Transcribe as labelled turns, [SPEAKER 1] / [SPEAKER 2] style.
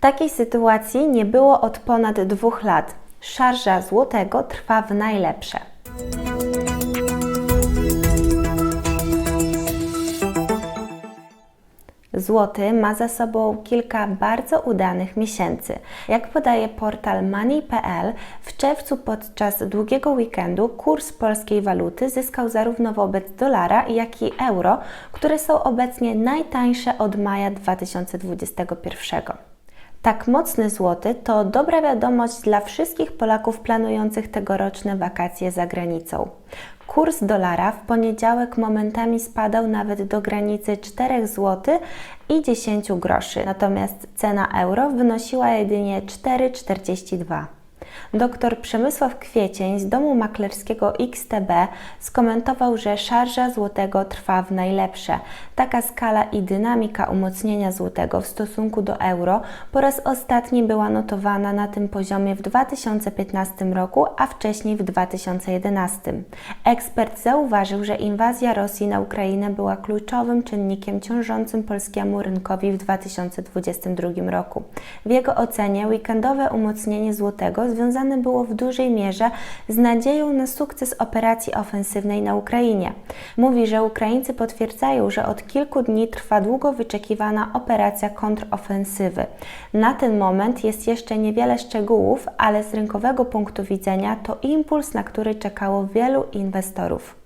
[SPEAKER 1] Takiej sytuacji nie było od ponad dwóch lat. Szarża złotego trwa w najlepsze. Złoty ma za sobą kilka bardzo udanych miesięcy. Jak podaje portal Money.pl, w czerwcu podczas długiego weekendu kurs polskiej waluty zyskał zarówno wobec dolara, jak i euro, które są obecnie najtańsze od maja 2021. Tak mocny złoty to dobra wiadomość dla wszystkich Polaków planujących tegoroczne wakacje za granicą. Kurs dolara w poniedziałek momentami spadał nawet do granicy 4 zł i 10 groszy, natomiast cena euro wynosiła jedynie 4,42. Doktor Przemysław Kwiecień z domu maklerskiego XTB skomentował, że szarża złotego trwa w najlepsze. Taka skala i dynamika umocnienia złotego w stosunku do euro po raz ostatni była notowana na tym poziomie w 2015 roku, a wcześniej w 2011. Ekspert zauważył, że inwazja Rosji na Ukrainę była kluczowym czynnikiem ciążącym polskiemu rynkowi w 2022 roku. W jego ocenie weekendowe umocnienie złotego związane było w dużej mierze z nadzieją na sukces operacji ofensywnej na Ukrainie. Mówi, że Ukraińcy potwierdzają, że od kilku dni trwa długo wyczekiwana operacja kontrofensywy. Na ten moment jest jeszcze niewiele szczegółów, ale z rynkowego punktu widzenia to impuls, na który czekało wielu inwestorów.